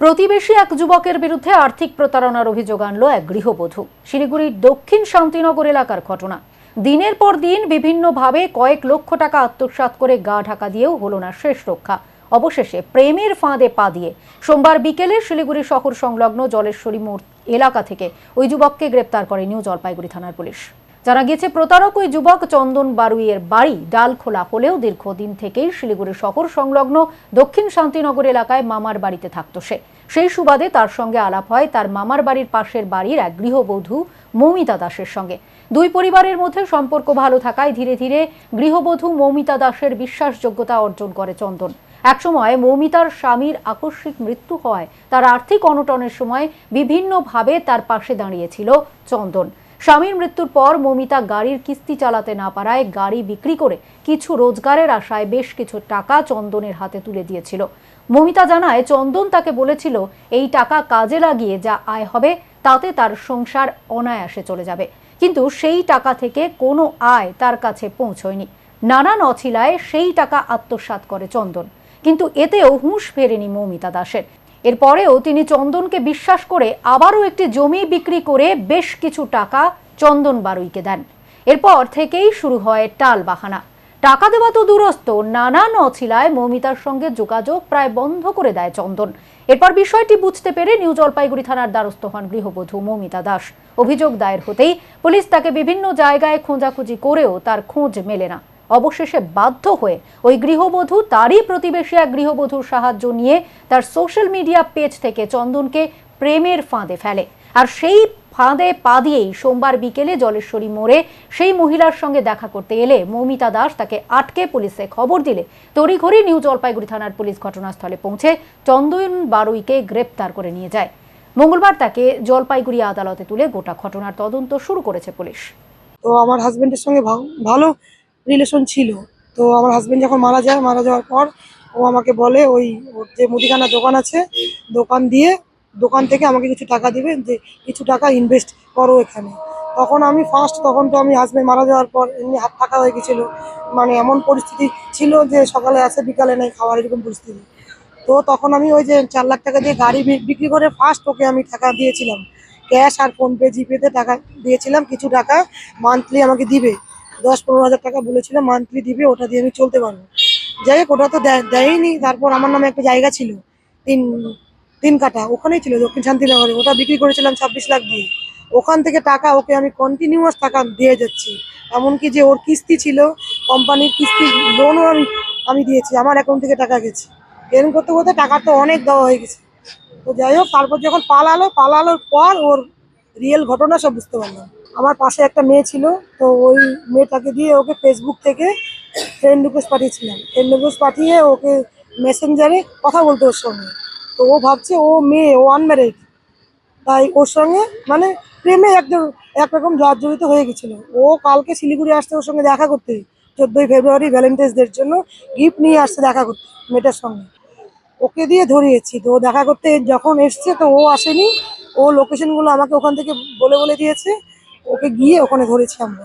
প্রতিবেশী এক যুবকের বিরুদ্ধে আর্থিক প্রতারণার অভিযোগ আনলো এক গৃহবধূ। শিলিগুড়ির দক্ষিণ শান্তিনগর এলাকার ঘটনা। দিনের পর দিন বিভিন্নভাবে কয়েক লক্ষ টাকা আত্মসাৎ করে গা ঢাকা দিয়েও হলো না শেষ রক্ষা। অবশেষে প্রেমের ফাঁদে পা দিয়ে সোমবার বিকেলে শিলিগুড়ি শহর সংলগ্ন জলেশ্বরী মোড় এলাকা থেকে ওই যুবককে গ্রেপ্তার করে নিউ জলপাইগুড়ি থানার পুলিশ। জানা গিয়েছে, প্রতারক ওই যুবক চন্দন বারুইয়ের বাড়ি ডালখোলা হলেও দীর্ঘদিন থেকেই শিলিগুড়ি শহর সংলগ্ন দক্ষিণ শান্তিনগর এলাকায় মামার বাড়িতে থাকতো সে। সেই সুবাদে তার সঙ্গে আলাপ হয় তার মামার বাড়ির পাশের বাড়ির এক গৃহবধূ মৌমিতা দাসের সঙ্গে। দুই পরিবারের মধ্যে সম্পর্ক ভালো থাকায় ধীরে ধীরে গৃহবধূ মৌমিতা দাসের বিশ্বাসযোগ্যতা অর্জন করে চন্দন। একসময় মৌমিতার স্বামীর আকস্মিক মৃত্যু হওয়ায় তার আর্থিক অনটনের সময় বিভিন্নভাবে তার পাশে দাঁড়িয়েছিল চন্দন। স্বামীর মৃত্যুর পর মমিতা গাড়ির কিস্তি চালাতে না পারায় গাড়ি বিক্রি করে কিছু রোজগারের আশায় বেশ কিছু টাকা চন্দনের হাতে তুলে দিয়েছিল। মমিতা জানায়, চন্দন তাকে বলেছিল, এই টাকা কাজে লাগিয়ে যা আয় হবে, তাতে তার সংসার অনায়াসে চলে যাবে। কিন্তু সেই টাকা থেকে কোনো আয় তার কাছে পৌঁছয়নি। নানান অছিলায় সেই টাকা আত্মসাৎ করে চন্দন। কিন্তু এতেও হুঁশ ফেরেনি মৌমিতা দাসের। এরপরেও তিনি চন্দনকে বিশ্বাস করে আবারও একটি জমি বিক্রি করে বেশ কিছু টাকা চন্দন বারুইকে দেন। এরপর থেকেই শুরু হয় টাল বাহানা। টাকা দেওয়া তো দূরস্থ নানান অছিলায় মৌমিতার সঙ্গে যোগাযোগ প্রায় বন্ধ করে দেয় চন্দন। এরপর বিষয়টি বুঝতে পেরে নিউ জলপাইগুড়ি থানার দ্বারস্থ হন গৃহবধূ মৌমিতা দাস। অভিযোগ দায়ের হতেই পুলিশ তাকে বিভিন্ন জায়গায় খোঁজাখুঁজি করেও তার খোঁজ মেলে না। অবশেষে বাধ্য হয়ে ওই গৃহবধূ তারই প্রতিবেশী এক গৃহবধূর সাহায্য নিয়ে তার সোশ্যাল মিডিয়া পেজ থেকে চন্দনকে প্রেমের ফাঁদে ফেলে। আর সেই ফাঁদে পা দিয়েই সোমবার বিকেলে জলেশ্বরী মোড়ে সেই মহিলার সঙ্গে দেখা করতে এলে মৌমিতা দাস তাকে আটকে পুলিশে খবর দিলে। তড়িঘড়ি নিউ জলপাইগুড়ি থানার পুলিশ ঘটনাস্থলে পৌঁছে চন্দন বারুইকে গ্রেপ্তার করে নিয়ে যায়। মঙ্গলবার তাকে জলপাইগুড়ি আদালতে তুলে গোটা ঘটনার তদন্ত শুরু করেছে পুলিশ। তো আমার হাজবেন্ডের সঙ্গে ভালো রিলেশন ছিল। তো আমার হাজব্যান্ড যখন মারা যায়, মারা যাওয়ার পর ও আমাকে বলে, ওই ওর যে মুদিখানা দোকান আছে, দোকান দিয়ে দোকান থেকে আমাকে কিছু টাকা দিবে, যে কিছু টাকা ইনভেস্ট করো এখানে। তখন আমি ফার্স্ট তখন তো আমি হাজবেন্ড মারা যাওয়ার পর এমনি হাত টাকা হয়ে গেছিল। মানে এমন পরিস্থিতি ছিল যে সকালে আসে বিকালে নেই খাওয়ার এরকম পরিস্থিতি। তো তখন আমি ওই যে চার লাখ টাকা দিয়ে গাড়ি বিক্রি করে ফার্স্ট ওকে আমি টাকা দিয়েছিলাম। ক্যাশ আর ফোনপে জিপেতে টাকা দিয়েছিলাম, কিছু টাকা মান্থলি আমাকে দিবে। দশ পনেরো হাজার টাকা বলেছিল মান্থলি দিবে, ওটা দিয়ে আমি চলতে পারব। যাই হোক, ওটা তো দেয়- দেয়নি, তারপর আমার নামে একটা জায়গা ছিল, তিন তিন কাটা ওখানেই ছিল, দক্ষিণ শান্তিনগরে, ওটা বিক্রি করেছিলাম ছাব্বিশ লাখ দিয়ে। ওখান থেকে টাকা ওকে আমি কন্টিনিউয়াস টাকা দিয়ে যাচ্ছি, এমনকি যে ওর কিস্তি ছিল, কোম্পানির কিস্তি লোনও আমি আমি দিয়েছি, আমার অ্যাকাউন্ট থেকে টাকা গেছে। এরকম করতে করতে টাকা তো অনেক দেওয়া হয়ে গেছে। তো যাই হোক, তারপর যখন পালালো, পালানোর পর ওর রিয়েল ঘটনা সব বুঝতে পারলাম। আমার পাশে একটা মেয়ে ছিল, তো ওই মেয়েটাকে দিয়ে ওকে ফেসবুক থেকে ফ্রেন্ড রিকোয়েস্ট পাঠিয়েছিলাম। ফ্রেন্ড রিকোয়েস্ট পাঠিয়ে ওকে মেসেঞ্জারে কথা বলতে ওর সঙ্গে। তো ও ভাবছে ও মেয়ে, ও আনম্যারিড তাই ওর সঙ্গে মানে প্রেমে একদম একরকম জর্জরিত হয়ে গেছিল। ও কালকে শিলিগুড়ি আসতে ওর সঙ্গে দেখা করতে। চোদ্দোই ফেব্রুয়ারি ভ্যালেন্টাইন্স ডের জন্য গিফট নিয়ে আসছে দেখা করতে মেয়েটার সঙ্গে। ওকে দিয়ে ধরিয়েছি। তো দেখা করতে যখন এসছে তো ও আসেনি। ও লোকেশনগুলো আমাকে ওখান থেকে বলে বলে দিয়েছে। ওকে গিয়ে ওখানে ধরেছি আমরা।